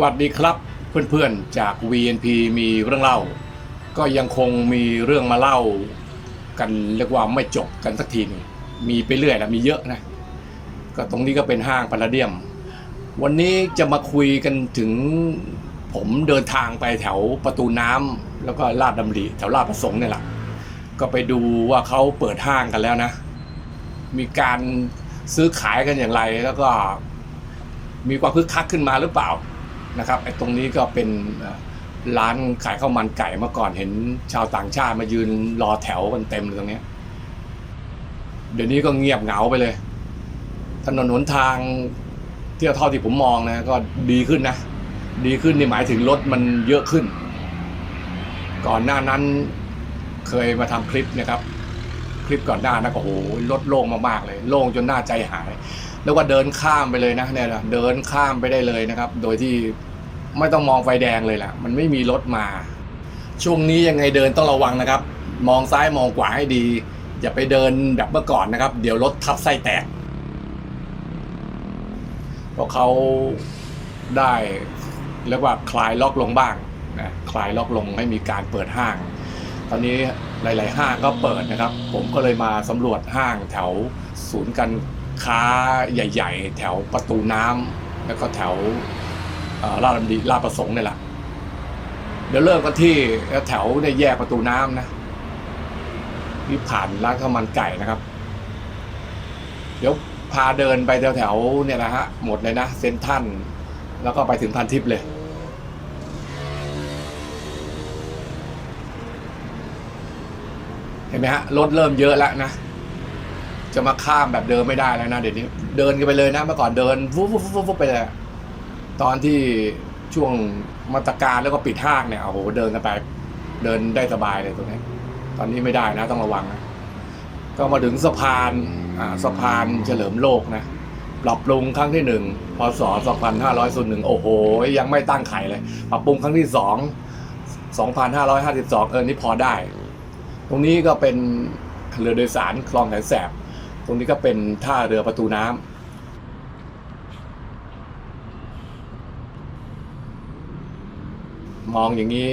สวัสดีครับเพื่อนๆจาก VNP มีเรื่องเล่า ก็ยังคงมีเรื่องมาเล่า กันเรียกว่าไม่จบกันสักทีหนึงมีไปเรื่อยนะมีเยอะนะก็ตรงนี้ก็เป็นห้างพาราเดียม วันนี้จะมาคุยกันถึงผมเดินทางไปแถวประตูน้ำแล้วก็ลาดดำริแถวลาดประสงค์เนี่ยแหละก็ไปดูว่าเขาเปิดห้างกันแล้วนะ มีการซื้อขายกันอย่างไรแล้วก็มีความคึกคักขึ้นมาหรือเปล่า นะครับไอ้ตรงนี้ก็เป็นร้านขายข้าวมันไก่เมื่อก่อนเห็นชาวต่างชาติมายืนรอแถวกันเต็มเลยตรงนี้ เดี๋ยวนี้ก็เงียบเหงาไปเลย ถนนหนทางเที่ยวเท่าที่ผมมองนะ ก็ดีขึ้นนะ ดีขึ้นนี่หมายถึงรถมันเยอะขึ้น ก่อนหน้านั้นเคยมาทำคลิปนะครับ คลิปก่อนหน้านะก็โอ้โหรถโล่งมากๆเลย โล่งจนหน้าใจหายแล้วก็เดินข้ามไปเลยนะเนี่ยนะเดินข้ามไปได้เลยนะครับ โดยที่ไม่ต้องมองไฟแดงเลยล่ะมันไม่มีรถมา ช่วงนี้ยังไงเดินต้องระวังนะครับ มองซ้ายมองขวาให้ดี อย่าไปเดินแบบเมื่อก่อนนะครับ เดี๋ยวรถทับไส้แตกเพราะเขาได้เรียกว่าคลายล็อกลงบ้างนะคลายล็อกลงให้มีการเปิดห้าง ตอนนี้หลายๆห้างก็เปิดนะครับ ผมก็เลยมาสำรวจห้างแถวศูนย์การค้าใหญ่ ๆ แถวประตูน้ำแล้วก็แถวลาดดำริลาดประสงค์นี่แหละเดี๋ยวเริ่มกันที่แถวในแยกประตูน้ำนะที่ผ่านร้านข้าวมันไก่นะครับ เดี๋ยวพาเดินไปแถวๆเนี่ยนะฮะหมดเลยนะเซนทันแล้วก็ไปถึงพันทิพย์เลย ห็นไหมฮะรถเริ่มเยอะแล้วนะ จะมาข้ามแบบเดินไม่ได้แล้วนะเดี๋ยวนี้เดินกันไปเลยนะเมื่อก่อนเดินฟุ๊บฟุ๊บฟุ๊บฟุ๊บไปเลยตอนที่ช่วงมาตรการแล้วก็ปิดห้างเนี่ยโอ้โหเดินกันไป เดินได้สบายเลยตรงนี้ ตอนนี้ไม่ได้นะต้องระวังนะก็มาถึงสะพานอ่าสะพานเฉลิมโลกนะปรับปรุงครั้งที่หนึ่งพศ2501โอ้โห ยังไม่ตั้งไข่เลย ปรับปรุงครั้งที่สอง2552 เออนี่พอได้ ตรงนี้ก็เป็นเรือโดยสารคลองแสนแสบ ตรงนี้ก็เป็นท่าเรือประตูน้ำมองอย่างนี้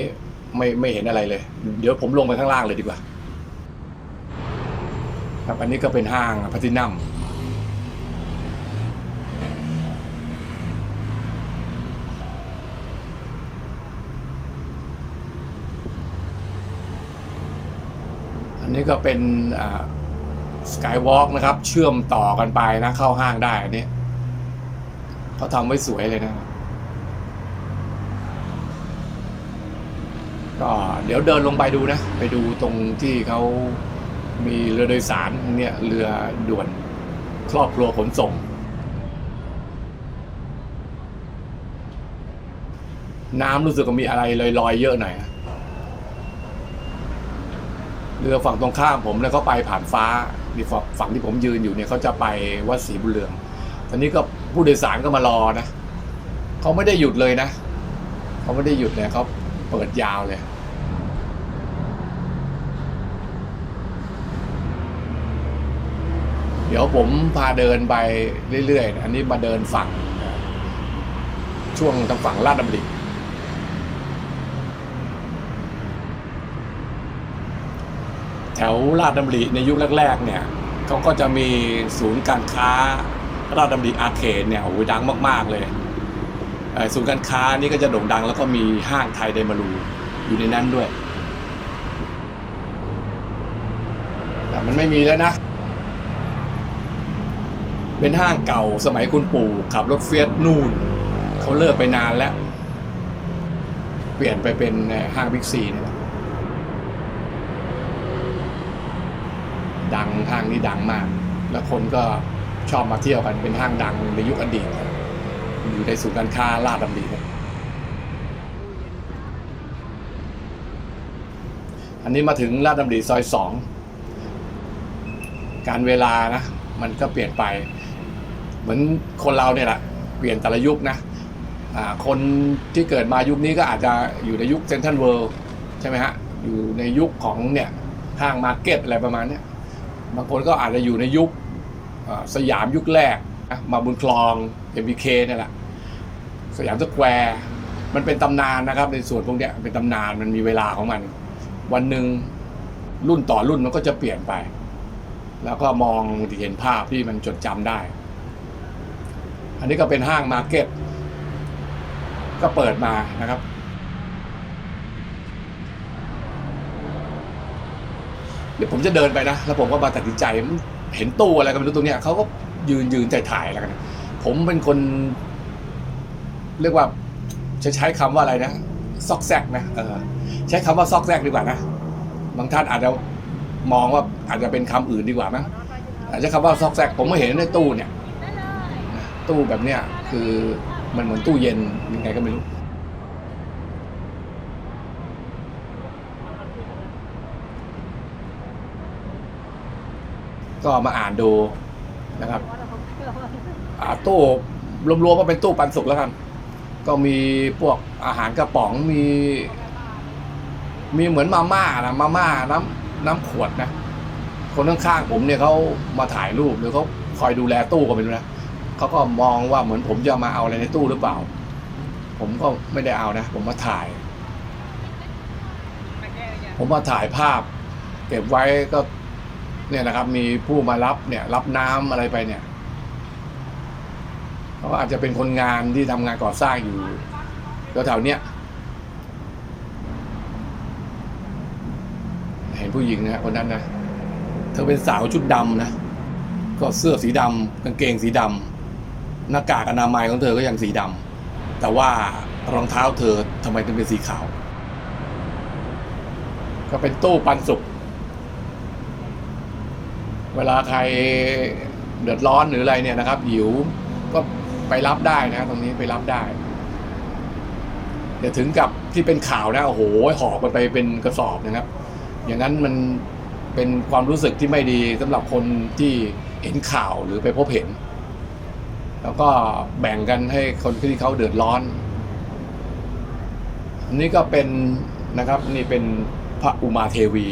ไม่ไม่เห็นอะไรเลย เดี๋ยวผมลงไปข้างล่างเลยดีกว่า ครับอันนี้ก็เป็นห้างพัทินัม อันนี้ก็เป็นสกายวอล์กนะครับ เชื่อมต่อกันไปนะ เข้าห้างได้อันนี้เขาทำไว้สวยเลยนะ ก็เดี๋ยวเดินลงไปดูนะ ไปดูตรงที่เขามีเรือโดยสารเนี่ยเรือด่วนครอบครัวขนส่ง น้ำรู้สึกว่ามีอะไรลอยๆเยอะหน่อยนะ เรือฝั่งตรงข้ามผมเนี่ยเขาไปผ่านฟ้าดีฝั่งฝั่งที่ผมยืนอยู่เนี่ยเขาจะไปวัดศรีบุญเรืองตอนนี้ก็ผู้โดยสารก็มารอนะเขาไม่ได้หยุดเลยนะเขาไม่ได้หยุดเลยเขาเปิดยาวเลยเดี๋ยวผมพาเดินไปเรื่อยๆ อันนี้มาเดินฝั่งช่วงทางฝั่งลาดดำริ แถ วลาดดำริในยุคแรกๆเนี่ยเขาก็จะมีศูนย์การค้าลาดดำริอาเคดเนี่ยโอ้ยดังมาก ๆเลยศูนย์การค้านี่ก็จะโด่งดัง แล้วก็มีห้างไทยไดมารูอยู่ในนั้นด้วยแต่มันไม่มีแล้วนะ เป็นห้างเก่าสมัยคุณปู่ขับรถเฟียสนู่นเขาเลิกไปนานแล้ว เปลี่ยนไปเป็นห้างบิ๊กซีนี่แหละ ดังห้างนี้ดังมาก แล้วคนก็ชอบมาเที่ยวกันเป็นห้างดังในยุคอดีตอยู่ในศูนย์การค้าลาดดำริครับอันนี้มาถึงลาดดำริซอยสองการเวลานะ มันก็เปลี่ยนไป เหมือนคนเราเนี่ยแหละเปลี่ยนแต่ละยุคนะคนที่เกิดมายุคนี้ก็อาจจะอยู่ในยุคเซนทรัลเวิลด์ใช่ไหมฮะ อยู่ในยุคของเนี่ยห้างมาร์เก็ตอะไรประมาณเนี้ย บางคนก็อาจจะอยู่ในยุคสยามยุคแรก มาบุญคลอง MBK นี่แหละ สยามสแควร์มันเป็นตำนานนะครับ ในส่วนพวกเนี้ยเป็นตำนานมันมีเวลาของมัน วันหนึ่งรุ่นต่อรุ่นมันก็จะเปลี่ยนไป แล้วก็มองเห็นภาพที่มันจดจำได้ อันนี้ก็เป็นห้างมาร์เก็ตก็เปิดมานะครับ เดี๋ยวผมจะเดินไปนะ แล้วผมก็มาตัดสินใจเห็นตู้อะไรก็ไม่รู้ตรงเนี้ยเขาก็ยืนยืนถ่ายๆแล้วกัน ผมเป็นคน เรียกว่าจะใช้คำว่าอะไรนะซอกแซกนะเออใช้คำว่าซอกแซกดีกว่านะบางท่านอาจจะมองว่าอาจจะเป็นคำอื่นดีกว่ามั้งอาจจะคำว่าซอกแซกผมไม่เห็นในตู้เนี่ย ตู้แบบเนี้ยคือมันเหมือนตู้เย็นยังไงก็ไม่รู้ ก็มาอ่านดูนะครับอ่าตู้รวมๆว่าเป็นตู้ปันสุกแล้วกัน ก็มีพวกอาหารกระป๋องมี มีเหมือนมาม่านะมาม่าน้ำน้ำขวดนะ คนข้างๆผมเนี่ยเขามาถ่ายรูปหรือเขาคอยดูแลตู้ก็ไม่รู้นะเขาก็มองว่าเหมือนผมจะมาเอาอะไรในตู้หรือเปล่า ผมก็ไม่ได้เอานะ ผมมาถ่าย ผมมาถ่ายภาพ เก็บไว้ก็ เนี่ยนะครับ มีผู้มารับเนี่ย รับน้ำอะไรไปเนี่ยเขาอาจจะเป็นคนงานที่ทำงานก่อสร้างอยู่แถวๆเนี้ยเห็นผู้หญิงนะคนนั้นนะเธอเป็นสาวชุดดำนะก็เสื้อสีดำกางเกงสีดำหน้ากากอนามัยของเธอก็ยังสีดำแต่ว่ารองเท้าเธอทำไมถึงเป็นสีขาว ก็เป็นตู้ปันสุก เวลาใครเดือดร้อนหรืออะไรเนี่ยนะครับ หิวก็ไปรับได้นะ ตรงนี้ไปรับได้อย่ถึงกับที่เป็นข่าวนะโอ้โหหอบกันไปเป็นกระสอบนะครับ อย่างนั้นมันเป็นความรู้สึกที่ไม่ดีสำหรับคนที่เห็นข่าวหรือไปพบเห็น แล้วก็แบ่งกันให้คนที่เขาเดือดร้อนอันนี้ก็เป็นนะครับนี่เป็นพระอุมาเทวี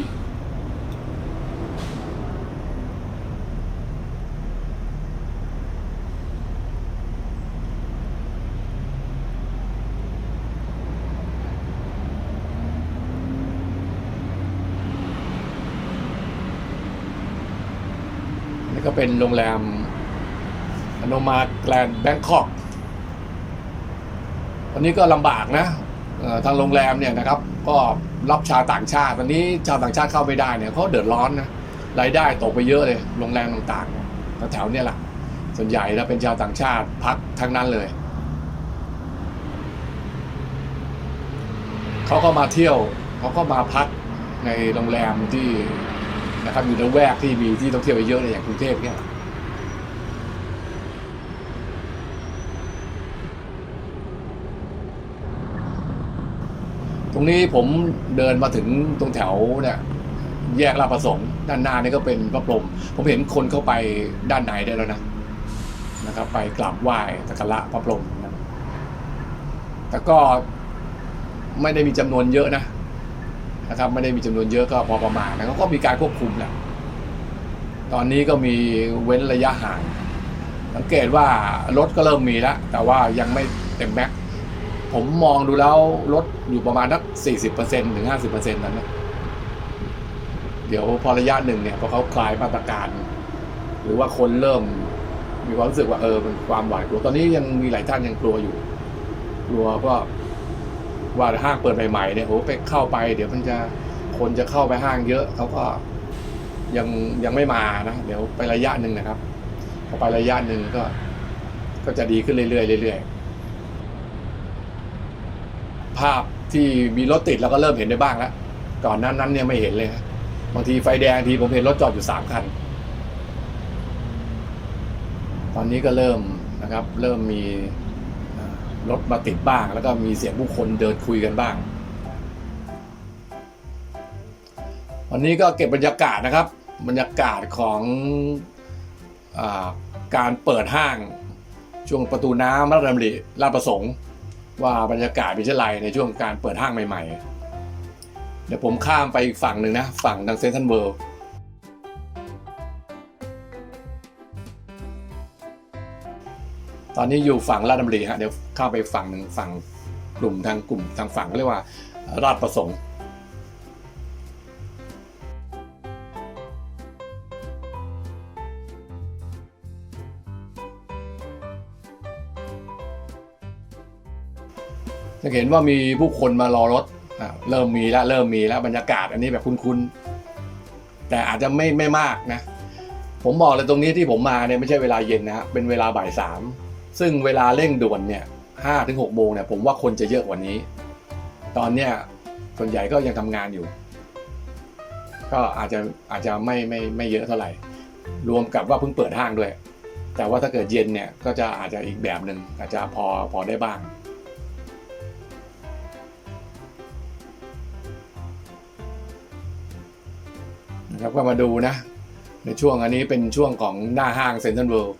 เป็นโรงแรมอโนมาแกลนแบงคอกวันนี้ก็ลำบากนะทางโรงแรมเนี่ยนะครับ ก็รับชาวต่างชาติตอนนี้ชาวต่างชาติเข้าไม่ได้เนี่ยเขาเดือดร้อนนะรายได้ตกไปเยอะเลย โรงแรมต่างๆแถวเนี่ยแหละส่วนใหญ่แล้วเป็นชาวต่างชาติพักทั้งนั้นเลยเขาก็มาเที่ยวเขาก็มาพักในโรงแรมที่ นะครับอยู่ในแวกที่มีที่ท่องเที่ยวเยอะเลยอย่างกรุงเทพเนี่ยตรงนี้ผมเดินมาถึงตรงแถวเนี่ยแยกลาดประสงค์ด้านหน้านี่ก็เป็นพระพรหมผมเห็นคนเข้าไปด้านในได้แล้วนะนะครับ ไปกราบไหว้สักการะพระพรหมนะแต่ก็ไม่ได้มีจำนวนเยอะนะ นะครับไม่ได้มีจำนวนเยอะก็พอประมาณนะเขาก็มีการควบคุมแหละตอนนี้ก็มีเว้นระยะห่างสังเกตว่ารถก็เริ่มมีแล้ว แต่ว่ายังไม่เต็มแม็กผมมองดูแล้วรถอยู่ประมาณสักสี่สิบเปอร์เซ็นถึงห้าสิบเปอร์เซ็นต์นั้นนะเดี๋ยวพอระยะหนึ่งเนี่ยพอเขาคลายมาตรการ หรือว่าคนเริ่ม มีความรู้สึกว่าเออมันความหวาดกลัวตอนนี้ยังมีหลายท่านยังกลัวอยู่ กลัวก็ ว่าห้างเปิดใหม่ๆเนี่ยโอ้ไปเข้าไป เดี๋ยวมันจะคนจะเข้าไปห้างเยอะเขาก็ยังยังไม่มานะเดี๋ยวไประยะหนึ่งนะครับพอไประยะหนึ่งก็ ก็จะดีขึ้นเรื่อยๆเรื่อยๆภาพที่มีรถติดเราก็เริ่มเห็นได้บ้างแล้วก่อนนั้นนั้นเนี่ยไม่เห็นเลยบางทีไฟแดงทีผมเห็นรถจอดอยู่สามคัน ตอนนี้ก็เริ่มนะครับ เริ่มมี รถมาติดบ้าง แล้วก็มีเสียงผู้คนเดินคุยกันบ้าง วันนี้ก็เก็บบรรยากาศนะครับ บรรยากาศของอาการเปิดห้าง ช่วงประตูน้ำรัตนดำริลาดประสงค์ ว่าบรรยากาศเป็นเช่นไรในช่วงการเปิดห้างใหม่ ๆ เดี๋ยวผมข้ามไปอีกฝั่งหนึ่งนะ ฝั่งทางเซนทรัลเวิลด์ ตอนนี้อยู่ฝั่งลาดดำรีฮะเดี๋ยวข้าไปฝั่งหนึ่งฝั่งกลุ่มทางกลุ่มทางฝั่งเขาเรียกว่าราชประสงค์จะเห็นว่ามีผู้คนมารอรถอเริ่มมีแล้วเริ่มมีแล้วบรรยากาศอันนี้แบบคุ้นๆแต่อาจจะไม่ไม่มากนะ ผมบอกเลยตรงนี้ที่ผมมาเนี่ยไม่ใช่เวลาเย็นนะฮะเป็นเวลาบ่ายสาม ซึ่งเวลาเร่งด่วนเนี่ยห้าถึงหกโมงเนี่ยผมว่าคนจะเยอะกว่านี้ ตอนเนี้ยส่วนใหญ่ก็ยังทำงานอยู่ ก็อาจจะอาจจะไม่ไม่ไม่เยอะเท่าไหร่ รวมกับว่าเพิ่งเปิดห้างด้วย แต่ว่าถ้าเกิดเย็นเนี่ยก็จะอาจจะอีกแบบหนึ่งอาจจะพอพอได้บ้างนะครับก็มาดูนะ ในช่วงอันนี้เป็นช่วงของหน้าห้างเซ็นทรัลเวิลด์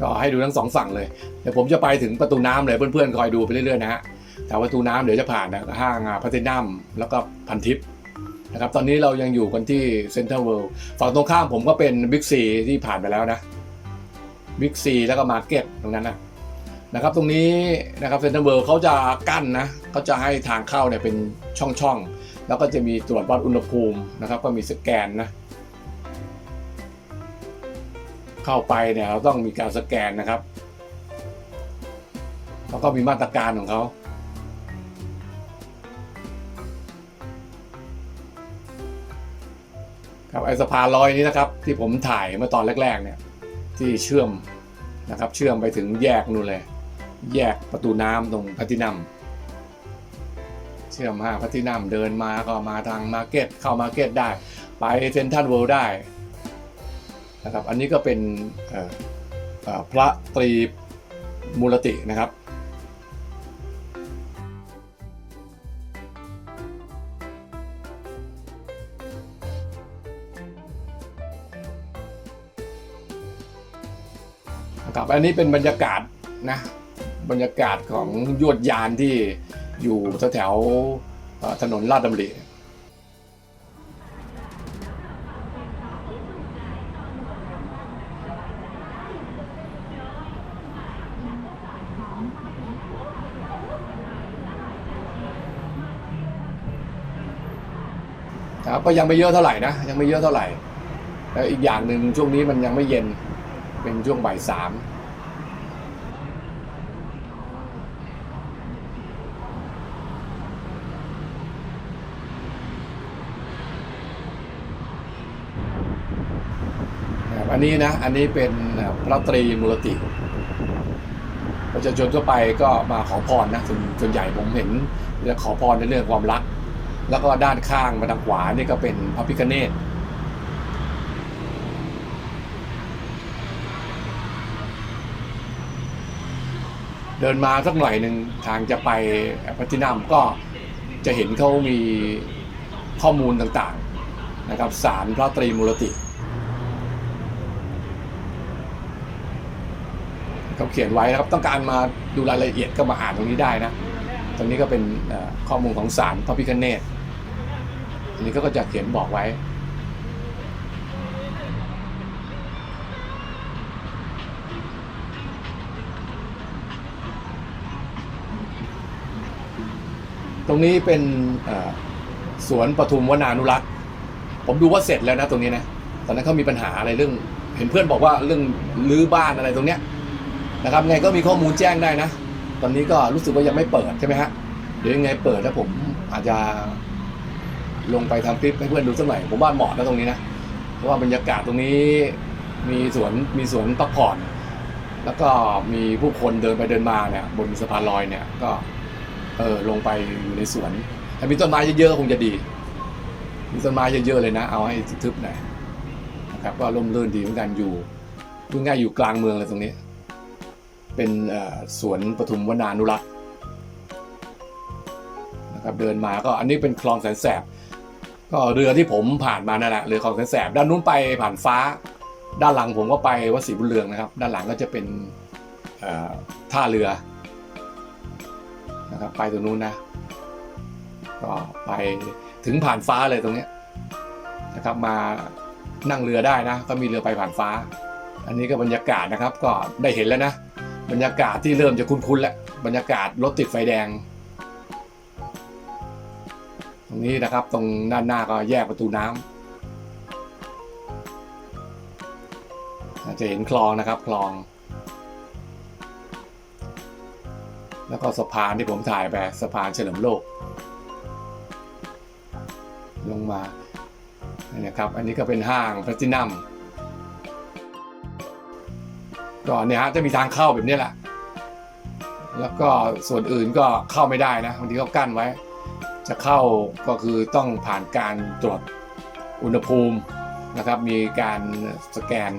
ก็ให้ดูทั้งสองฝั่งเลยเดี๋ยวผมจะไปถึงประตูน้ำเลยเพื่อนๆคอยดูไปเรื่อยๆนะฮะแต่ประตูน้ำเดี๋ยวจะผ่านนะห้างพัทนัมแล้วก็พันทิปนะครับตอนนี้เรายังอยู่กันที่เซ็นทรัลเวิลด์ฝั่งตรงข้ามผมก็เป็นบิ๊กซีที่ผ่านไปแล้วนะบิ๊กซีแล้วก็มาร์เก็ตตรงนั้นนะนะครับตรงนี้นะครับเซ็นทรัลเวิลด์เขาจะกั้นนะเขาจะให้ทางเข้าเนี่ยเป็นช่องๆ แล้วก็จะมีตรวจวัดอุณหภูมินะครับก็มีสแกนนะ เข้าไปเนี่ยเราต้องมีการสแกนนะครับแล้วก็มีมาตรการของเขาครับไอสะพานลอยนี้นะครับที่ผมถ่ายเมื่อตอนแรก ๆ เนี่ย ที่เชื่อมนะครับ เชื่อมไปถึงแยกนู่นเลย แยกประตูน้ำตรงพัทินัมเชื่อมห้างพัทินัมเดินมาก็มาทางมาร์เก็ตเข้ามาร์เก็ตได้ ไปเซ็นทรัลเวิลด์ได้ นะครับ อันนี้ก็เป็นพระตรีมูลตินะครับครับอันนี้เป็นบรรยากาศนะบรรยากาศของยวดยานที่อยู่แถวๆถนนลาดดำริ ก็ยังไม่เยอะเท่าไหร่นะยังไม่เยอะเท่าไหร่แล้วอีกอย่างหนึ่งช่วงนี้มันยังไม่เย็นเป็นช่วงบ่ายสามอันนี้นะ อันนี้เป็นพระตรีมูลติประชาชนทั่วไปก็มาขอพรนะส่วนส่วนใหญ่ผมเห็นจะขอพรในเรื่องความรัก แล้วก็ด้านข้างมาทางขวานี่ก็เป็นพระพิฆเนศเดินมาสักหน่อยหนึ่งทางจะไปพัทินัมก็จะเห็นเขามีข้อมูลต่างๆนะครับสารพระตรีมูลติเขาเขียนไว้นะครับต้องการมาดูรายละเอียดก็มาอ่านตรงนี้ได้นะ ตรงนี้ก็เป็นข้อมูลของสารพระพิฆเนศ อันนี้ก็จะเขียนบอกไว้ ตรงนี้เป็นสวนปทุมวนานุรักษ์ ผมดูว่าเสร็จแล้วนะตรงนี้นะ ตอนนั้นเขามีปัญหาอะไรเรื่อง เห็นเพื่อนบอกว่าเรื่องรื้อบ้านอะไรตรงเนี้ยนะครับ ไงก็มีข้อมูลแจ้งได้นะ ตอนนี้ก็รู้สึกว่ายังไม่เปิดใช่ไหมฮะ เดี๋ยวยังไงเปิดแล้วผมอาจจะ ลงไปทำคลิปให้เพื่อนดูสักหน่อยผมว่าเหมาะนะตรงนี้นะเพราะว่าบรรยากาศตรงนี้มีสวนมีสวนพักผ่อน แล้วก็มีผู้คนเดินไปเดินมาเนี่ยบนสะพานลอยเนี่ยก็เออลงไปอยู่ในสวนถ้ามีต้นไม้เยอะๆคงจะดี มีต้นไม้เยอะๆเลยนะ เอาให้ทึบๆหน่อยนะครับก็ร่มรื่นดีเหมือนกันอยู่พูดง่ายอยู่กลางเมืองเลยตรงนี้ เป็นสวนปทุมวนานุรักษ์นะครับเดินมาก็อันนี้เป็นคลองแสนแสบ ก็เรือที่ผมผ่านมานั่นแหละเรือคลองแสนแสบด้านนู้นไปผ่านฟ้า ด้านหลังผมก็ไปวัดศรีบุญเรืองนะครับ ด้านหลังก็จะเป็นท่าเรือนะครับไปตรงนู้นนะก็ไปถึงผ่านฟ้าเลยตรงนี้นะครับมานั่งเรือได้นะ ก็มีเรือไปผ่านฟ้า อันนี้ก็บรรยากาศนะครับก็ได้เห็นแล้วนะ บรรยากาศที่เริ่มจะคุ้นๆแล้วบรรยากาศรถติดไฟแดง ตรงนี้นะครับ ตรงด้านหน้าก็แยกประตูน้ำจะเห็นคลองนะครับคลอง แล้วก็สะพานที่ผมถ่ายไปสะพานเฉลิมโลก ลงมานี่นะครับ อันนี้ก็เป็นห้างแพลตินัมก็เนี่ยฮะจะมีทางเข้าแบบนี้แหละ แล้วก็ส่วนอื่นก็เข้าไม่ได้นะบางทีเขากั้นไว้ จะเข้าก็คือต้องผ่านการตรวจอุณหภูมินะครับ มีการสแกน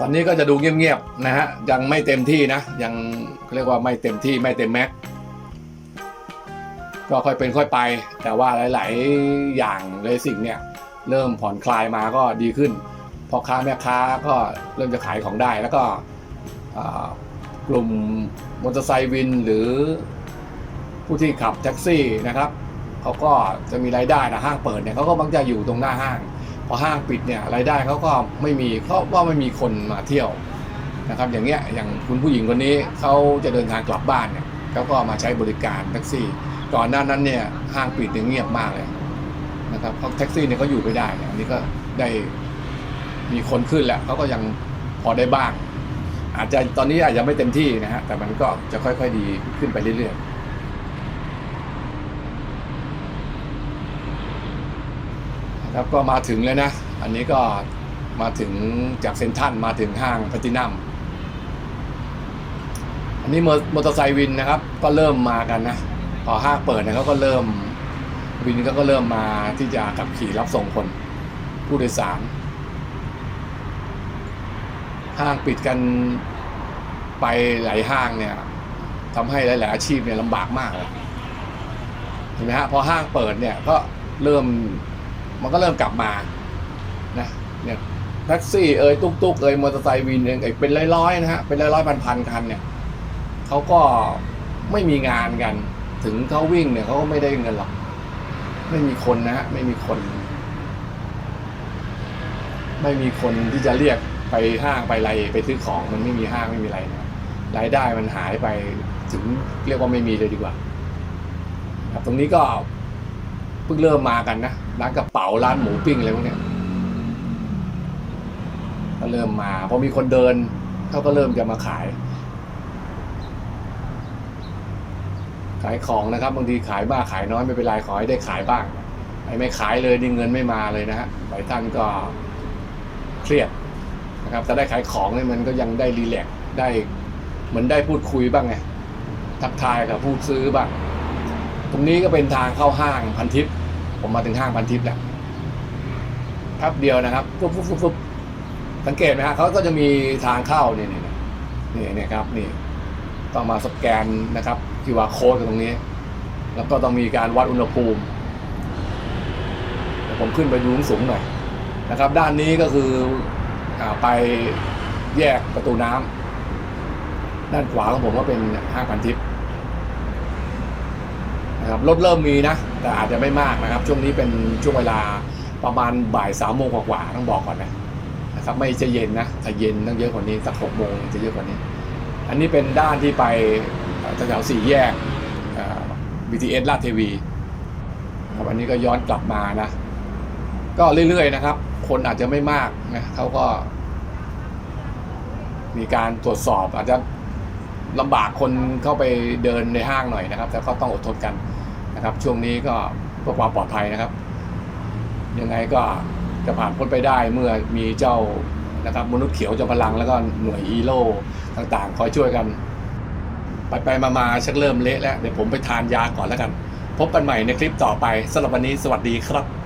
ตอนนี้ก็จะดูเงียบๆนะฮะยังไม่เต็มที่นะ ยังเรียกว่าไม่เต็มที่ไม่เต็มแม็กซ์ก็ค่อยเป็นค่อยไป แต่ว่าหลาย ๆ อย่างเลยสิ่งเนี่ย เริ่มผ่อนคลายมาก็ดีขึ้นพอค้าแม่ค้าก็เริ่มจะขายของได้ แล้วก็กลุ่มมอเตอร์ไซค์วินหรือผู้ที่ขับแท็กซี่นะครับเขาก็จะมีรายได้นะห้างเปิดเนี่ยเขาก็มักจะอยู่ตรงหน้าห้าง พอห้างปิดเนี่ยรายได้เขาก็ไม่มีเขาะว่าไม่มีคนมาเที่ยวนะครับ อย่างเงี้ยอย่างคุณผู้หญิงคนนี้เขาจะเดินทางกลับบ้านเนี่ยเขาก็มาใช้บริการแท็กซี่ ก่อนหน้านั้นเนี่ยห้างปิดเนี่ยเงียบมากเลย นะครับเพราะแท็กซี่เนี่ยเขาอยู่ไม่ได้เนี่ยอันนี้ก็ได้มีคนขึ้นแหละเขาก็ยังพอได้บ้าง อาจจะตอนนี้อาจจะไม่เต็มที่นะฮะแต่มันก็จะค่อย ๆ ดีขึ้นไปเรื่อยๆแล้วก็มาถึงแล้วนะ อันนี้ก็มาถึงจากเซนทรันมาถึงห้างแพลตินัมอันนี้มอมอเตอร์ไซค์วินนะครับ ก็เริ่มมากันนะพอห้างเปิดเนี่ยเขาก็เริ่ม วินก็ก็เริ่มมาที่จะขับขี่รับส่งคน ผู้โดยสาร ห้างปิดกันไปหลายห้างเนี่ยทำให้หลาย ๆ อาชีพเนี่ยลำบากมากเลยเห็นไหมฮะพอห้างเปิดเนี่ยก็เริ่มมันก็เริ่มกลับมานะเนี่ยแท็กซี่เอ่ยตุ๊กตุ๊กเอ่ยมอเตอร์ไซค์วินเอ่ยเป็นร้อยๆนะฮะเป็นร้อยๆพันๆคันเนี่ยเขาก็ไม่มีงานกัน ถึงเขาวิ่งเนี่ยเขาก็ไม่ได้เงินหรอก ไม่มีคนนะฮะไม่มีคน ไม่มีคนที่จะเรียกไปห้างไปอะไรไปซื้อของมันไม่มีห้างไม่มีอะไรนะรายได้มันหายไปถึงเรียกว่าไม่มีเลยดีกว่า ครับตรงนี้ก็เพิ่งเริ่มมากันนะร้านกระเป๋าร้านหมูปิ้งอะไรพวกเนี้ยก็เริ่มมาพอมีคนเดินเขาก็เริ่มจะมาขาย ขายของนะครับบางทีขายมากขายน้อยไม่เป็นไรขอให้ได้ขายบ้างไอ้ไม่ขายเลยนี่เงินไม่มาเลยนะฮะหลายท่านก็เครียดนะครับแต่ได้ขายของเนี่ยมันก็ยังได้รีแลกซ์ได้เหมือนได้พูดคุยบ้างไงทักทายกับผู้ซื้อบ้างตรงนี้ก็เป็นทางเข้าห้างพันทิพย์ผมมาถึงห้างพันทิพย์แล้วแป๊บเดียวนะครับฟุบฟุบฟุบฟุบสังเกตไหมฮะเขาก็จะมีทางเข้านี่ยเนี่ยเนี่ยเนี่ยครับนี่ต้องมาสแกนนะครับ QR code ตรงนี้ แล้วก็ต้องมีการวัดอุณหภูมิผมขึ้นไปดูสูงหน่อยนะครับ ด้านนี้ก็คืออไปแยกประตูน้ำด้านขวาของผมก็เป็นห้างพันทิพย์นะครับรถเริ่มมีนะ แต่อาจจะไม่มากนะครับ ช่วงนี้เป็นช่วงเวลาประมาณบ่ายสามโมงกว่าๆต้องบอกก่อนนะนะครับไม่จะเย็นนะถ้าเย็นต้องเยอะกว่านี้สักหกโมงจะเยอะกว่านี้ อันนี้เป็นด้านที่ไป แถวสี่แยก BTS ลาดเทวีครับอันนี้ก็ย้อนกลับมานะ ก็เรื่อยๆนะครับ คนอาจจะไม่มากนะเขาก็ มีการตรวจสอบอาจจะลำบากคนเข้าไปเดินในห้างหน่อยนะครับ แต่ก็ต้องอดทนกันนะครับ ช่วงนี้ก็เพื่อความปลอดภัยนะครับ ยังไงก็จะผ่านพ้นไปได้เมื่อมีเจ้านะครับมนุษย์เขียวจอมพลังแล้วก็หน่วยฮีโร่ต่างๆ คอยช่วยกัน ไปไปๆมาๆชักเริ่มเละแล้วเดี๋ยวผมไปทานยาก่อนแล้วกัน พบกันใหม่ในคลิปต่อไปสำหรับวันนี้สวัสดีครับ